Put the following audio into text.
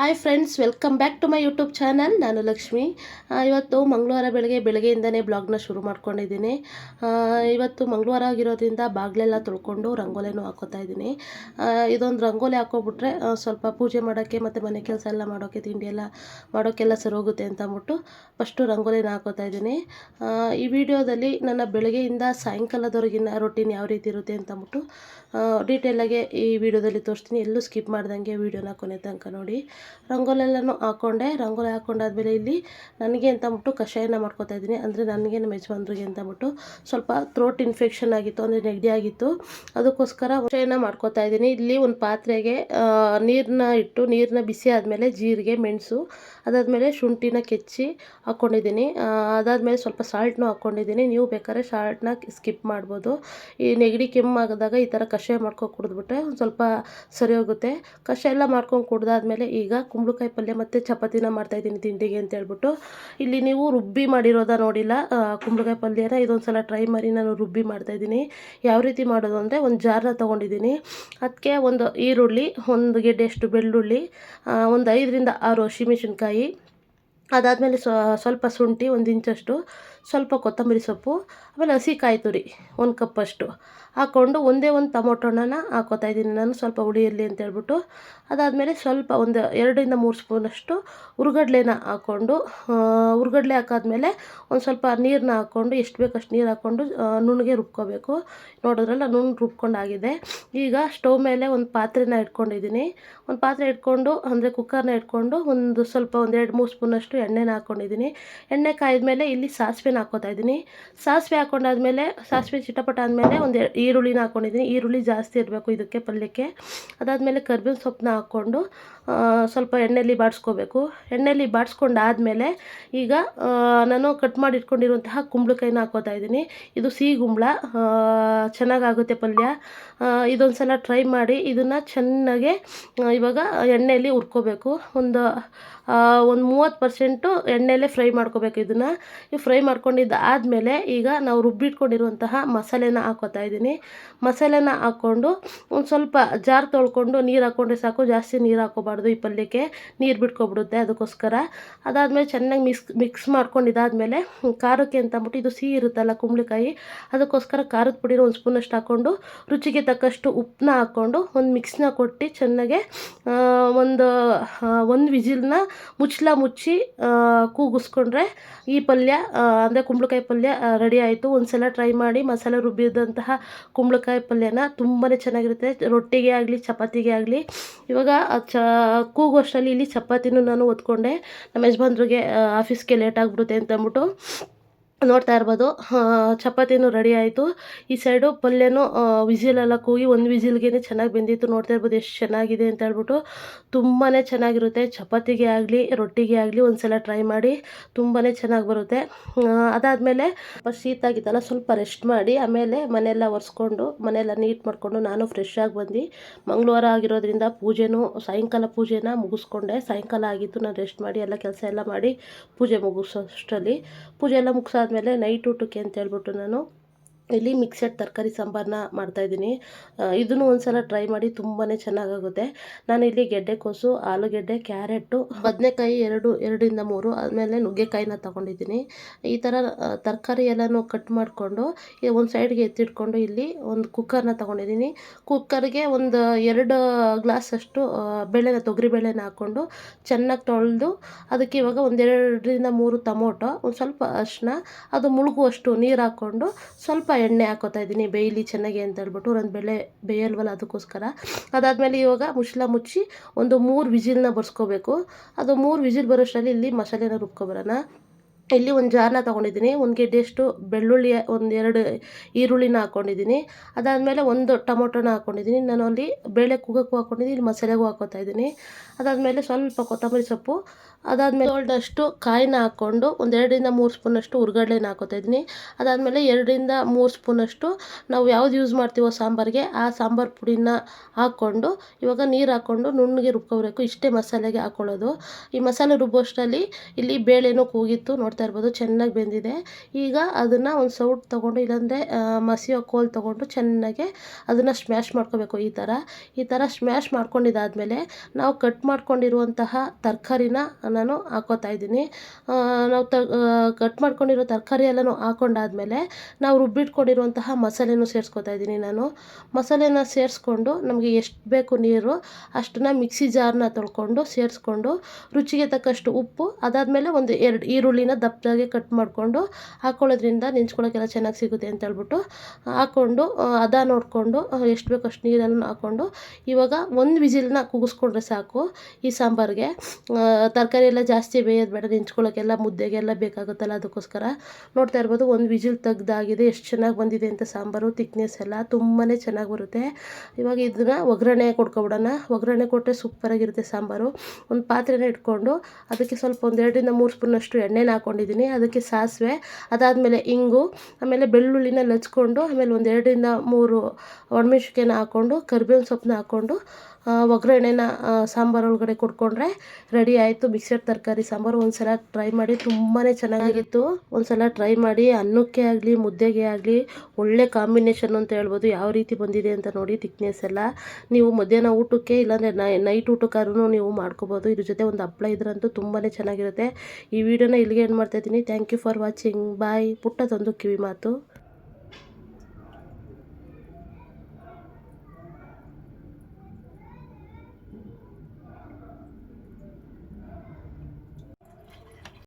Hi friends welcome back to my YouTube channel ನಾನು ಲಕ್ಷ್ಮಿ. ಇವತ್ತು ಮಂಗಳವಾರ ಬೆಳಗ್ಗೆ, ಬೆಳಗ್ಗೆಯಿಂದನೇ ಬ್ಲಾಗ್ನ ಶುರು ಮಾಡ್ಕೊಂಡಿದ್ದೀನಿ. ಇವತ್ತು ಮಂಗಳವಾರ ಆಗಿರೋದ್ರಿಂದ ಬಾಗಿಲೆಲ್ಲ ತೊಳ್ಕೊಂಡು ರಂಗೋಲಿನೂ ಹಾಕೋತಾ ಇದ್ದೀನಿ. ಇದೊಂದು ರಂಗೋಲಿ ಹಾಕೋಬಿಟ್ರೆ ಸ್ವಲ್ಪ ಪೂಜೆ ಮಾಡೋಕ್ಕೆ ಮತ್ತು ಮನೆ ಕೆಲಸ ಎಲ್ಲ ಮಾಡೋಕ್ಕೆ, ತಿಂಡಿ ಎಲ್ಲ ಮಾಡೋಕ್ಕೆಲ್ಲ ಸರಿ ಹೋಗುತ್ತೆ ಅಂತ ಅಂದ್ಬಿಟ್ಟು ಫಸ್ಟು ರಂಗೋಲಿನ ಹಾಕೋತಾ ಇದ್ದೀನಿ. ಈ ವಿಡಿಯೋದಲ್ಲಿ ನನ್ನ ಬೆಳಗ್ಗೆಯಿಂದ ಸಾಯಂಕಾಲದವರೆಗಿನ ರೊಟೀನ್ ಯಾವ ರೀತಿ ಇರುತ್ತೆ ಅಂತ ಅಂದ್ಬಿಟ್ಟು ಡೀಟೇಲಾಗಿ ಈ ವಿಡಿಯೋದಲ್ಲಿ ತೋರಿಸ್ತೀನಿ. ಎಲ್ಲೂ ಸ್ಕಿಪ್ ಮಾಡ್ದಂಗೆ ವಿಡಿಯೋನ ಕೊನೆ ತನಕ ನೋಡಿ. ರಂಗೋಲೆಲ್ಲನೂ ಹಾಕ್ಕೊಂಡೆ ರಂಗೋಲಿ ಹಾಕ್ಕೊಂಡಾದ್ಮೇಲೆ ಇಲ್ಲಿ ನನಗೆ ಅಂತ ಅಂದ್ಬಿಟ್ಟು ಕಷಾಯನ ಮಾಡ್ಕೊತಾ ಇದ್ದೀನಿ. ಅಂದರೆ ನನಗೆ ನಮ್ಮ ಯಜಮಾನ್ರಿಗೆ ಅಂತ ಅಂದ್ಬಿಟ್ಟು ಸ್ವಲ್ಪ ಥ್ರೋಟ್ ಇನ್ಫೆಕ್ಷನ್ ಆಗಿತ್ತು, ಅಂದರೆ ನೆಗಡಿ ಆಗಿತ್ತು. ಅದಕ್ಕೋಸ್ಕರ ಕಷಾಯನ ಮಾಡ್ಕೊತಾ ಇದ್ದೀನಿ. ಇಲ್ಲಿ ಒಂದು ಪಾತ್ರೆಗೆ ನೀರನ್ನ ಇಟ್ಟು ನೀರನ್ನ ಬಿಸಿ ಆದಮೇಲೆ ಜೀರಿಗೆ, ಮೆಣಸು, ಅದಾದಮೇಲೆ ಶುಂಠಿನ ಕೆಚ್ಚಿ ಹಾಕ್ಕೊಂಡಿದ್ದೀನಿ ಅದಾದಮೇಲೆ ಸ್ವಲ್ಪ ಸಾಲ್ಟ್ನೂ ಹಾಕ್ಕೊಂಡಿದ್ದೀನಿ ನೀವು ಬೇಕಾದ್ರೆ ಸಾಲ್ಟ್ನ ಸ್ಕಿಪ್ ಮಾಡ್ಬೋದು. ಈ ನೆಗಡಿ ಕೆಮ್ಮಾಗದಾಗ ಈ ಥರ ಕಷಾಯ ಮಾಡ್ಕೊಂಡು ಕುಡಿದ್ಬಿಟ್ರೆ ಒಂದು ಸ್ವಲ್ಪ ಸರಿ ಹೋಗುತ್ತೆ. ಕಷಾಯ ಎಲ್ಲ ಮಾಡ್ಕೊಂಡು ಕುಡ್ದಾದ್ಮೇಲೆ ಈಗ ಕುಂಬಳಕಾಯಿ ಪಲ್ಯ ಮತ್ತು ಚಪಾತಿನ ಮಾಡ್ತಾಯಿದ್ದೀನಿ ತಿಂಡಿಗೆ ಅಂತ ಹೇಳ್ಬಿಟ್ಟು. ಇಲ್ಲಿ ನೀವು ರುಬ್ಬಿ ಮಾಡಿರೋದ ನೋಡಿಲ್ಲ. ಕುಂಬಳಕಾಯಿ ಪಲ್ಯನ ಇದೊಂದು ಸಲ ಟ್ರೈ ಮಾಡಿ ನಾನು ರುಬ್ಬಿ ಮಾಡ್ತಾಯಿದ್ದೀನಿ ಯಾವ ರೀತಿ ಮಾಡೋದು ಅಂದರೆ ಒಂದು ಜಾರ್ನ ತೊಗೊಂಡಿದ್ದೀನಿ. ಅದಕ್ಕೆ ಒಂದು ಈರುಳ್ಳಿ, ಒಂದು ಗೆಡ್ಡೆಯಷ್ಟು ಬೆಳ್ಳುಳ್ಳಿ ಒಂದು ಐದರಿಂದ ಆರು ಹಸಿಮೆಣಸಿನ್ಕಾಯಿ ಅದಾದಮೇಲೆ ಸ್ವಲ್ಪ ಶುಂಠಿ, ಒಂದು ಇಂಚಷ್ಟು ಸ್ವಲ್ಪ ಕೊತ್ತಂಬರಿ ಸೊಪ್ಪು, ಆಮೇಲೆ ಹಸಿ ಕಾಯಿ ತುರಿ, ಒಂದು ಕಪ್ಪಷ್ಟು ಹಾಕ್ಕೊಂಡು ಒಂದೇ ಒಂದು ಟೊಮೊಟೊ ಹಣ್ಣನ್ನು ಹಾಕೋತಾ ಇದ್ದೀನಿ ನಾನು, ಸ್ವಲ್ಪ ಹುಳಿ ಇರಲಿ ಅಂತ ಹೇಳ್ಬಿಟ್ಟು. ಅದಾದಮೇಲೆ ಸ್ವಲ್ಪ ಒಂದು ಎರಡರಿಂದ ಮೂರು ಸ್ಪೂನಷ್ಟು ಹುರ್ಗಡ್ಲೆನ ಹಾಕ್ಕೊಂಡು ಹುರ್ಗಡ್ಲೆ ಹಾಕಾದ್ಮೇಲೆ ಒಂದು ಸ್ವಲ್ಪ ನೀರನ್ನ ಹಾಕ್ಕೊಂಡು, ಎಷ್ಟು ಬೇಕಷ್ಟು ನೀರು ಹಾಕ್ಕೊಂಡು ನುಣ್ಣಗೆ ರುಬ್ಕೋಬೇಕು. ನೋಡಿದ್ರಲ್ಲ ನುಣ್ಣು ರುಬ್ಕೊಂಡಾಗಿದೆ. ಈಗ ಸ್ಟವ್ ಮೇಲೆ ಒಂದು ಪಾತ್ರೆನ ಇಟ್ಕೊಂಡಿದ್ದೀನಿ. ಒಂದು ಪಾತ್ರೆ ಇಟ್ಕೊಂಡು, ಅಂದರೆ ಕುಕ್ಕರ್ನ ಇಟ್ಕೊಂಡು, ಒಂದು ಸ್ವಲ್ಪ ಒಂದು ಎರಡು ಮೂರು ಸ್ಪೂನಷ್ಟು ಎಣ್ಣೆನ ಹಾಕ್ಕೊಂಡಿದ್ದೀನಿ ಎಣ್ಣೆ ಕಾಯ್ದ್ಮೇಲೆ ಇಲ್ಲಿ ಸಾಸಿವೆನ ಹಾಕ್ಕೋತಾ ಇದ್ದೀನಿ. ಸಾಸಿವೆ ಹಾಕೊಂಡಾದ್ಮೇಲೆ, ಸಾಸಿವೆ ಚಿಟಪಟ ಆದಮೇಲೆ ಒಂದು ಈರುಳ್ಳಿನ ಹಾಕ್ಕೊಂಡಿದ್ದೀನಿ ಈರುಳ್ಳಿ ಜಾಸ್ತಿ ಇರಬೇಕು ಇದಕ್ಕೆ, ಪಲ್ಯಕ್ಕೆ. ಅದಾದಮೇಲೆ ಕರ್ಬೇವಿನ ಸೊಪ್ಪನ್ನ ಹಾಕ್ಕೊಂಡು ಸ್ವಲ್ಪ ಎಣ್ಣೆಯಲ್ಲಿ ಬಾಡಿಸ್ಕೋಬೇಕು. ಎಣ್ಣೆಯಲ್ಲಿ ಬಾಡಿಸ್ಕೊಂಡಾದ್ಮೇಲೆ ಈಗ ನಾನು ಕಟ್ ಮಾಡಿ ಇಟ್ಕೊಂಡಿರುವಂತಹ ಕುಂಬಳಕಾಯಿನ ಹಾಕೋತಾ ಇದ್ದೀನಿ. ಇದು ಸಿಹಿ ಕುಂಬಳ ಚೆನ್ನಾಗಾಗುತ್ತೆ ಪಲ್ಯ. ಇದೊಂದು ಸಲ ಟ್ರೈ ಮಾಡಿ, ಇದನ್ನು ಚೆನ್ನಾಗೆ ಇವಾಗ ಎಣ್ಣೆಯಲ್ಲಿ ಹುರ್ಕೋಬೇಕು. ಒಂದು ಒಂದು ಮೂವತ್ತು ಪರ್ಸೆಂಟು ಎಣ್ಣೆಯಲ್ಲೇ ಫ್ರೈ ಮಾಡ್ಕೋಬೇಕು ಇದನ್ನು. ಫ್ರೈ ಮಾಡ್ಕೊಂಡಿದ್ದು ಆದಮೇಲೆ ಈಗ ನಾವು ರುಬ್ಬಿಟ್ಕೊಂಡಿರುವಂತಹ ಮಸಾಲೆನ ಹಾಕೋತಾ ಇದ್ದೀನಿ. ಮಸಾಲೆನ ಹಾಕ್ಕೊಂಡು ಒಂದು ಸ್ವಲ್ಪ ಜಾರ್ ತೊಳ್ಕೊಂಡು ನೀರು ಹಾಕ್ಕೊಂಡ್ರೆ ಸಾಕು. ಜಾಸ್ತಿ ನೀರು ಹಾಕೋಬಾರ್ದು. ಈ ಪಲ್ಯಕ್ಕೆ ನೀರು ಬಿಟ್ಕೊಬಿಡುತ್ತೆ ಅದಕ್ಕೋಸ್ಕರ. ಅದಾದಮೇಲೆ ಚೆನ್ನಾಗಿ ಮಿಕ್ಸ್ ಮಿಕ್ಸ್ ಮಾಡ್ಕೊಂಡಿದ್ದಾದಮೇಲೆ ಖಾರಕ್ಕೆ ಅಂತ ಅಂದ್ಬಿಟ್ಟು ಇದು ಸಿಹಿ ಇರುತ್ತಲ್ಲ ಕುಂಬಳಕಾಯಿ, ಅದಕ್ಕೋಸ್ಕರ ಖಾರದ ಪುಡಿನ ಒಂದು ಸ್ಪೂನಷ್ಟು ಹಾಕ್ಕೊಂಡು ರುಚಿಗೆ ತಕ್ಕಷ್ಟು ಉಪ್ಪನ್ನ ಹಾಕ್ಕೊಂಡು ಒಂದು ಮಿಕ್ಸ್ನ ಕೊಟ್ಟು ಚೆನ್ನಾಗೆ ಒಂದು ಒಂದು ವಿಜಿಲ್ನ ಮುಚ್ಚಲ ಮುಚ್ಚಿ ಕೂಗಿಸ್ಕೊಂಡ್ರೆ ಈ ಪಲ್ಯ ಅಂದರೆ ಕುಂಬಳಕಾಯಿ ಪಲ್ಯ ರೆಡಿ ಆಯಿತು. ಒಂದು ಸಲ ಟ್ರೈ ಮಾಡಿ ಮಸಾಲೆ ರುಬ್ಬಿದಂತಹ ಕುಂಬಳಕಾಯಿ ಪಲ್ಯನ ತುಂಬಾ ಚೆನ್ನಾಗಿರುತ್ತೆ. ರೊಟ್ಟಿಗೆ ಆಗಲಿ, ಚಪಾತಿಗೆ ಆಗಲಿ. ಇವಾಗ ಚ, ಕೂಗೋಷ್ಟರಲ್ಲಿ ಇಲ್ಲಿ ಚಪಾತಿನೂ ನಾನು ಒತ್ಕೊಂಡೆ ನಮ್ಮ ಯಜಮಾನ್ರಿಗೆ ಆಫೀಸ್ಗೆ ಲೇಟ್ ಆಗಿಬಿಡುತ್ತೆ ಅಂತ ಅಂದ್ಬಿಟ್ಟು ನೋಡ್ತಾ ಇರ್ಬೋದು. ಚಪಾತಿನೂ ರೆಡಿ ಆಯಿತು. ಈ ಸೈಡು ಪಲ್ಯನೂ ವಿಸಿಲೆಲ್ಲ ಕೂಗಿ ಒಂದು ವಿಸಿಲ್ಗೇ ಚೆನ್ನಾಗಿ ಬೆಂದಿತ್ತು. ನೋಡ್ತಾ ಇರ್ಬೋದು ಎಷ್ಟು ಚೆನ್ನಾಗಿದೆ ಅಂತ ಹೇಳ್ಬಿಟ್ಟು ತುಂಬಾ ಚೆನ್ನಾಗಿರುತ್ತೆ. ಚಪಾತಿಗೆ ಆಗಲಿ, ರೊಟ್ಟಿಗೆ ಆಗಲಿ ಒಂದು ಸಲ ಟ್ರೈ ಮಾಡಿ ತುಂಬಾ ಚೆನ್ನಾಗಿ ಬರುತ್ತೆ. ಅದಾದಮೇಲೆ ಶೀತ ಆಗಿತ್ತಲ್ಲ, ಸ್ವಲ್ಪ ರೆಸ್ಟ್ ಮಾಡಿ ಆಮೇಲೆ ಮನೆಯೆಲ್ಲ ಒರೆಸ್ಕೊಂಡು, ಮನೆಯೆಲ್ಲ ನೀಟ್ ಮಾಡಿಕೊಂಡು ನಾನು ಫ್ರೆಶ್ ಆಗಿ ಬಂದು ಮಂಗಳವಾರ ಆಗಿರೋದ್ರಿಂದ ಪೂಜೆನೂ, ಸಾಯಂಕಾಲ ಪೂಜೆನ ಮುಗಿಸ್ಕೊಂಡೆ. ಸಾಯಂಕಾಲ ಆಗಿತ್ತು, ನಾನು ರೆಸ್ಟ್ ಮಾಡಿ ಎಲ್ಲ ಕೆಲಸ ಎಲ್ಲ ಮಾಡಿ ಪೂಜೆ ಮುಗಿಸೋಷ್ಟರಲ್ಲಿ. ಪೂಜೆ ಎಲ್ಲ ಮುಗಿಸಾದ್ಮೇಲೆ ನೈಟ್ ಊಟಕ್ಕೆ ಅಂತ ಹೇಳ್ಬಿಟ್ಟು ನಾನು ಇಲ್ಲಿ ಮಿಕ್ಸೆಡ್ ತರಕಾರಿ ಸಾಂಬಾರನ್ನ ಮಾಡ್ತಾಯಿದ್ದೀನಿ ಇದನ್ನು ಒಂದು ಸಲ ಟ್ರೈ ಮಾಡಿ ತುಂಬಾ ಚೆನ್ನಾಗಾಗುತ್ತೆ. ನಾನು ಇಲ್ಲಿ ಗೆಡ್ಡೆಕೋಸು ಆಲೂಗೆಡ್ಡೆ ಕ್ಯಾರೆಟು ಬದನೆಕಾಯಿ ಎರಡು, ಎರಡರಿಂದ ಮೂರು, ಆದಮೇಲೆ ನುಗ್ಗೆಕಾಯಿನ ತೊಗೊಂಡಿದ್ದೀನಿ. ಈ ಥರ ತರಕಾರಿ ಎಲ್ಲನೂ ಕಟ್ ಮಾಡಿಕೊಂಡು ಒಂದು ಸೈಡ್ಗೆ ಎತ್ತಿಟ್ಕೊಂಡು ಇಲ್ಲಿ ಒಂದು ಕುಕ್ಕರ್ನ ತೊಗೊಂಡಿದ್ದೀನಿ. ಕುಕ್ಕರ್ಗೆ ಒಂದು ಎರಡು ಗ್ಲಾಸಷ್ಟು ಬೇಳೆನ ತೊಗರಿ ಬೇಳೆನ ಹಾಕ್ಕೊಂಡು ಚೆನ್ನಾಗಿ ತೊಳೆದು, ಅದಕ್ಕೆ ಇವಾಗ ಒಂದೆರಡರಿಂದ ಮೂರು ಟೊಮೊಟೊ, ಒಂದು ಸ್ವಲ್ಪ ಅರಿಶಿನ, ಅದು ಮುಳುಗುವಷ್ಟು ನೀರು ಹಾಕ್ಕೊಂಡು ಸ್ವಲ್ಪ ಎಣ್ಣೆ ಹಾಕೋತಾ ಇದ್ದೀನಿ, ಬೇಯಲಿ ಚೆನ್ನಾಗಿ ಅಂತ ಹೇಳ್ಬಿಟ್ಟು ಒಂದು ಬೆಳೆ ಬೇಯಲ್ವಲ್ಲ ಅದಕ್ಕೋಸ್ಕರ. ಅದಾದಮೇಲೆ ಇವಾಗ ಮುಚ್ಚಳ ಮುಚ್ಚಿ ಒಂದು ಮೂರು ವಿಜಿಲ್ನ ಬರ್ಸ್ಕೋಬೇಕು. ಅದು ಮೂರು ವಿಜಿಲ್ ಬರೋಷ್ಟರಲ್ಲಿ ಇಲ್ಲಿ ಮಸಾಲೆನ ರುಬ್ಕೊಬರೋಣ. ಇಲ್ಲಿ ಒಂದು ಜಾರ್ನ ತೊಗೊಂಡಿದ್ದೀನಿ, ಒಂದು ಗೆಡ್ಡೆಯಷ್ಟು ಬೆಳ್ಳುಳ್ಳಿ, ಒಂದು ಎರಡು ಈರುಳ್ಳಿನ ಹಾಕ್ಕೊಂಡಿದ್ದೀನಿ ಅದಾದಮೇಲೆ ಒಂದು ಟೊಮೊಟೊನ ಹಾಕ್ಕೊಂಡಿದ್ದೀನಿ ನಾನು ಅಲ್ಲಿ ಬೇಳೆ ಕೂಗಕ್ಕೂ ಹಾಕ್ಕೊಂಡಿದ್ದೀನಿ ಇಲ್ಲಿ ಮಸಾಲೆಗೂ ಹಾಕ್ಕೊತಾ ಇದ್ದೀನಿ. ಅದಾದಮೇಲೆ ಸ್ವಲ್ಪ ಕೊತ್ತಂಬರಿ ಸೊಪ್ಪು, ಅದಾದಮೇಲೆ ಎರಡಷ್ಟು ಕಾಯಿನ ಹಾಕ್ಕೊಂಡು ಒಂದು ಎರಡರಿಂದ ಮೂರು ಸ್ಪೂನಷ್ಟು ಹುರ್ಗಡ್ಲೆನ ಹಾಕೋತಾ ಇದ್ದೀನಿ. ಅದಾದಮೇಲೆ ಎರಡರಿಂದ ಮೂರು ಸ್ಪೂನಷ್ಟು ನಾವು ಯಾವ್ದು ಯೂಸ್ ಮಾಡ್ತೀವೋ ಸಾಂಬಾರಿಗೆ, ಆ ಸಾಂಬಾರು ಪುಡಿನ ಹಾಕ್ಕೊಂಡು, ಇವಾಗ ನೀರು ಹಾಕ್ಕೊಂಡು ನುಣ್ಣಗೆ ರುಬ್ಕೋಬೇಕು, ಇಷ್ಟೇ ಮಸಾಲೆಗೆ ಹಾಕ್ಕೊಳ್ಳೋದು ಈ ಮಸಾಲೆ ರುಬ್ಬೋಷ್ಟರಲ್ಲಿ ಇಲ್ಲಿ ಬೇಳೆನೂ ಕೂಗಿತ್ತು, ನೋಡ್ತಾ ನೋಡ್ತಾ ಇರ್ಬೋದು, ಚೆನ್ನಾಗಿ ಬೆಂದಿದೆ. ಈಗ ಅದನ್ನು ಒಂದು ಸೌಟ್ ತೊಗೊಂಡು, ಇಲ್ಲಾಂದರೆ ಮಸಿಯೋ ಕೋಲ್ ತೊಗೊಂಡು ಚೆನ್ನಾಗಿ ಅದನ್ನು ಸ್ಮ್ಯಾಶ್ ಮಾಡ್ಕೋಬೇಕು ಈ ಥರ ಈ ಥರ ಸ್ಮ್ಯಾಶ್ ಮಾಡ್ಕೊಂಡಿದ್ದಾದಮೇಲೆ ನಾವು ಕಟ್ ಮಾಡ್ಕೊಂಡಿರುವಂತಹ ತರಕಾರಿನ ನಾನು ಹಾಕೋತಾ ಇದ್ದೀನಿ. ನಾವು ತ ಕಟ್ ಮಾಡ್ಕೊಂಡಿರೋ ತರಕಾರಿ ಎಲ್ಲನೂ ಹಾಕೊಂಡಾದ್ಮೇಲೆ ನಾವು ರುಬ್ಬಿಟ್ಕೊಂಡಿರುವಂತಹ ಮಸಾಲೆನೂ ಸೇರಿಸ್ಕೊತಾ ಇದ್ದೀನಿ ನಾನು. ಮಸಾಲೆನ ಸೇರಿಸ್ಕೊಂಡು ನಮಗೆ ಎಷ್ಟು ಬೇಕು ನೀರು ಅಷ್ಟನ್ನ ಮಿಕ್ಸಿ ಜಾರ್ನ ತೊಳ್ಕೊಂಡು ಸೇರಿಸ್ಕೊಂಡು ರುಚಿಗೆ ತಕ್ಕಷ್ಟು ಉಪ್ಪು, ಅದಾದಮೇಲೆ ಒಂದು ಎರಡು ಈರುಳ್ಳಿನ ದಪ್ಪದಾಗೆ ಕಟ್ ಮಾಡಿಕೊಂಡು ಹಾಕ್ಕೊಳ್ಳೋದ್ರಿಂದ ನೆಂಚ್ಕೊಳ್ಳೋಕ್ಕೆಲ್ಲ ಚೆನ್ನಾಗಿ ಸಿಗುತ್ತೆ ಅಂತ ಹೇಳ್ಬಿಟ್ಟು ಹಾಕ್ಕೊಂಡು ಹದ ನೋಡಿಕೊಂಡು ಎಷ್ಟು ಬೇಕು ಅಷ್ಟು ನೀರನ್ನು ಹಾಕ್ಕೊಂಡು ಇವಾಗ ಒಂದು ವಿಜಿಲ್ನ ಕೂಗಿಸ್ಕೊಂಡ್ರೆ ಸಾಕು ಈ ಸಾಂಬಾರಿಗೆ. ತರಕಾರಿ ಎಲ್ಲ ಜಾಸ್ತಿ ಬೇಯೋದು ಬೇಡ ನೆಂಚ್ಕೊಳ್ಳೋಕ್ಕೆಲ್ಲ ಮುದ್ದೆಗೆಲ್ಲ ಬೇಕಾಗುತ್ತಲ್ಲ ಅದಕ್ಕೋಸ್ಕರ. ನೋಡ್ತಾ ಇರ್ಬೋದು ಒಂದು ವಿಜಿಲ್ ತೆಗ್ದಾಗಿದೆ, ಎಷ್ಟು ಚೆನ್ನಾಗಿ ಬಂದಿದೆ ಅಂತ ಸಾಂಬಾರು ತಿಕ್ನೆಸ್ ಎಲ್ಲ ತುಂಬಾ ಚೆನ್ನಾಗಿ ಬರುತ್ತೆ. ಇವಾಗ ಇದನ್ನು ಒಗ್ಗರಣೆ ಕೊಡ್ಕೊಬಿಡೋಣ. ಒಗ್ಗರಣೆ ಕೊಟ್ಟರೆ ಸೂಪರಾಗಿರುತ್ತೆ ಸಾಂಬಾರು. ಒಂದು ಪಾತ್ರೆನ ಇಟ್ಕೊಂಡು, ಅದಕ್ಕೆ ಸ್ವಲ್ಪ ಒಂದೆರಡರಿಂದ ಮೂರು ಸ್ಪೂನಷ್ಟು ಎಣ್ಣೆನ ಹಾಕ್ಕೊಂಡಿದ್ದೀನಿ ಅದಕ್ಕೆ ಸಾಸಿವೆ, ಅದಾದಮೇಲೆ ಇಂಗು, ಆಮೇಲೆ ಬೆಳ್ಳುಳ್ಳಿನ ಲಚ್ಕೊಂಡು, ಆಮೇಲೆ ಒಂದು ಎರಡರಿಂದ ಮೂರು ಒಣಮೆಣ್ಸಿನ್ಕಾಯಿನ ಹಾಕ್ಕೊಂಡು ಕರ್ಬೇವಿನ ಸೊಪ್ಪನ್ನ ಹಾಕ್ಕೊಂಡು ಒಗ್ಗರಣೆನ ಸಾಂಬಾರು ಒಳಗಡೆ ಕೊಟ್ಕೊಂಡ್ರೆ ರೆಡಿ ಆಯಿತು. ಮಿಕ್ಸರ್ ತರಕಾರಿ, ಸಾಂಬಾರು ಒಂದು ಸಲ ಟ್ರೈ ಮಾಡಿ ತುಂಬಾ ಚೆನ್ನಾಗಿತ್ತು. ಒಂದು ಸಲ ಟ್ರೈ ಮಾಡಿ, ಅನ್ನಕ್ಕೆ ಆಗಲಿ, ಮುದ್ದೆಗೆ ಆಗಲಿ, ಒಳ್ಳೆ ಕಾಂಬಿನೇಷನ್ ಅಂತ ಹೇಳ್ಬೋದು. ಯಾವ ರೀತಿ ಬಂದಿದೆ ಅಂತ ನೋಡಿ ತಿಕ್ನೆಸ್ ಎಲ್ಲ. ನೀವು ಮಧ್ಯಾಹ್ನ ಊಟಕ್ಕೆ ಇಲ್ಲಾಂದರೆ ನೈಟ್ ಊಟಕ್ಕಾದ್ರೂ ನೀವು ಮಾಡ್ಕೋಬೋದು. ಇದ್ರ ಜೊತೆ ಒಂದು ಹಪ್ಳ ಇದ್ರಂತೂ ತುಂಬಾ ಚೆನ್ನಾಗಿರುತ್ತೆ. ಈ ವಿಡಿಯೋನ ಇಲ್ಲಿಗೆ ಏನು ಮಾಡ್ತಾಯಿದ್ದೀನಿ thank you for watching bye ಪುಟ್ಟದೊಂದು ಕಿವಿ ಮಾತು.